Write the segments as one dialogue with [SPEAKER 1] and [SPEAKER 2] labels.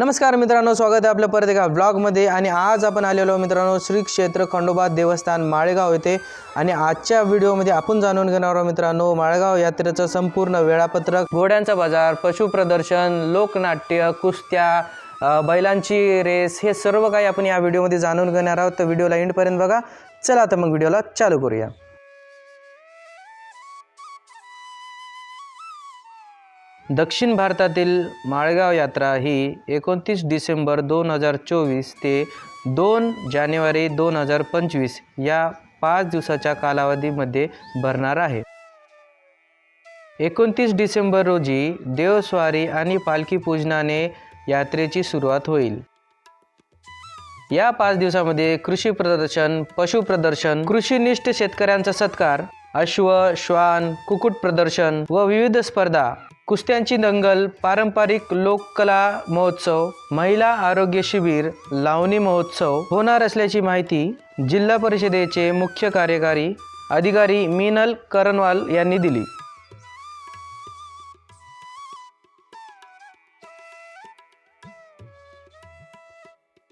[SPEAKER 1] नमस्कार मित्रांनो स्वागत आहे आपल्या परत एका ब्लॉगमध्ये आणि आज आपण आलेलो मित्रांनो श्री क्षेत्र खंडोबा देवस्थान माळेगाव येथे. आणि आजच्या व्हिडिओमध्ये आपण जाणून घेणार आहोत मित्रांनो माळेगाव यात्रेचं संपूर्ण वेळापत्रक. घोड्यांचा बाजार पशुप्रदर्शन लोकनाट्य कुस्त्या बैलांची रेस हे सर्व काही आपण या व्हिडिओमध्ये जाणून घेणार आहोत. तर व्हिडिओला एंडपर्यंत बघा. चला तर मग व्हिडिओला चालू करूया. दक्षिण भारतातील माळगाव यात्रा ही एकोणतीस डिसेंबर दोन हजार चोवीस ते दोन जानेवारी दोन हजार पंचवीस या पाच दिवसाच्या कालावधीमध्ये भरणार आहे. एकोणतीस डिसेंबर रोजी देवस्वारी आणि पालखी पूजनाने यात्रेची सुरुवात होईल. या पाच दिवसामध्ये कृषी प्रदर्शन पशु प्रदर्शन कृषीनिष्ठ शेतकऱ्यांचा सत्कार अश्व श्वान कुक्कुट प्रदर्शन व विविध स्पर्धा कुस्त्यांची दंगल पारंपरिक लोककला महोत्सव महिला आरोग्य शिबिर लावणी महोत्सव होणार असल्याची माहिती जिल्हा परिषदेचे मुख्य कार्यकारी अधिकारी मीनल करनवाल यांनी दिली.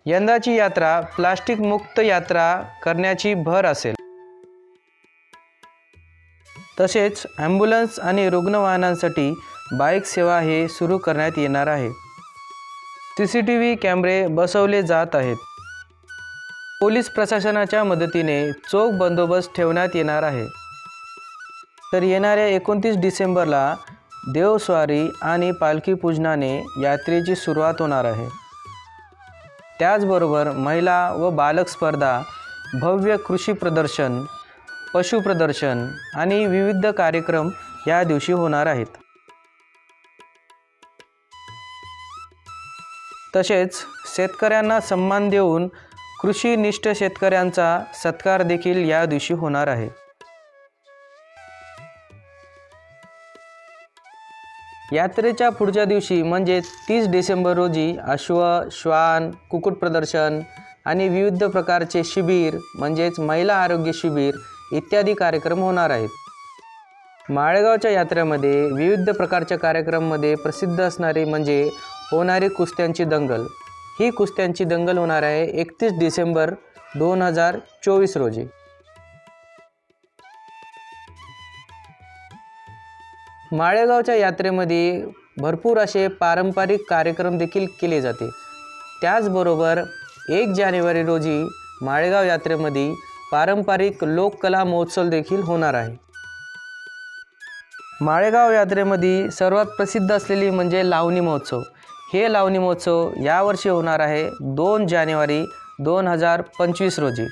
[SPEAKER 1] यंदाची यात्रा प्लास्टिक मुक्त यात्रा करण्याची भर असेल. तसेच ॲम्ब्युलन्स आणि रुग्णवाहनांसाठी बाईक सेवा हे सुरू करण्यात येणार आहे. सी सी टी व्ही कॅमेरे बसवले जात आहेत. पोलीस प्रशासनाच्या मदतीने चोख बंदोबस्त ठेवण्यात येणार आहे. तर येणाऱ्या एकोणतीस डिसेंबरला देवस्वारी आणि पालखी पूजनाने यात्रेची सुरुवात होणार आहे. त्याचबरोबर महिला व बालक स्पर्धा भव्य कृषी प्रदर्शन पशु प्रदर्शन आणि विविध कार्यक्रम या दिवशी होणार आहेत. तसेच शेतकऱ्यांना सन्मान देऊन कृषीनिष्ठ शेतकऱ्यांचा सत्कार देखील या दिवशी होणार आहे. यात्रेच्या पुढच्या दिवशी म्हणजे तीस डिसेंबर रोजी अश्व श्वान कुक्कुट प्रदर्शन आणि विविध प्रकारचे शिबिर म्हणजेच महिला आरोग्य शिबिर इत्यादी कार्यक्रम होणार आहेत. माळेगावच्या यात्रेमध्ये विविध प्रकारच्या कार्यक्रमामध्ये प्रसिद्ध असणारे म्हणजे होणारी कुस्त्यांची दंगल. ही कुस्त्यांची दंगल होणार आहे एकतीस डिसेंबर दोन हजार चोवीस रोजी. माळेगावच्या यात्रेमध्ये भरपूर असे पारंपरिक कार्यक्रम देखील केले जाते. त्याचबरोबर एक जानेवारी रोजी माळेगाव यात्रेमध्ये पारंपरिक लोककला महोत्सव देखील होणार आहे. माळेगाव यात्रेमध्ये सर्वात प्रसिद्ध असलेली म्हणजे लावणी महोत्सव. हे लावणी महोत्सव यावर्षी होणार आहे दोन जानेवारी दोन हजार पंचवीस रोजी.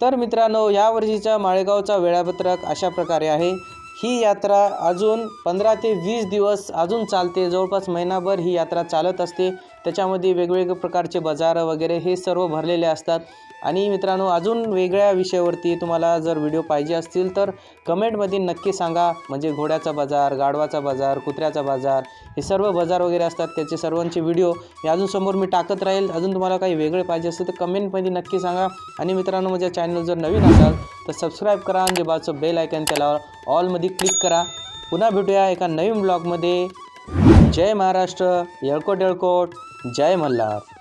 [SPEAKER 1] तर मित्रांनो यावर्षीचा माळेगावचा वेळापत्रक अशा प्रकारे आहे. ही यात्रा अजून पंधरा ते वीस दिवस अजून चालते. जवळपास महिनाभर ही यात्रा चालत असते. त्याच्यामध्ये वेगवेगळे प्रकारचे बाजार वगैरे हे सर्व भरलेले असतात. आणि मित्रांनो अजून वेगळ्या विषयावरती तुम्हाला जर व्हिडिओ पाहिजे असतील तर कमेंटमध्ये नक्की सांगा. म्हणजे घोड्याचा बाजार गाढवाचा बाजार कुत्र्याचा बाजार हे सर्व बाजार वगैरे असतात. त्याचे सर्वांचे व्हिडिओ हे अजून समोर मी टाकत राहील. अजून तुम्हाला काही वेगळे पाहिजे असेल तर कमेंटमध्ये नक्की सांगा. आणि मित्रांनो माझ्या चॅनल जर नवीन असाल तर सबस्क्राईब करा आणि बाजूचं बेल आयकन त्याला ऑलमध्ये क्लिक करा. पुन्हा भेटूया एका नवीन ब्लॉगमध्ये. जय महाराष्ट्र. येळकोट येळकोट. जय मल्हार.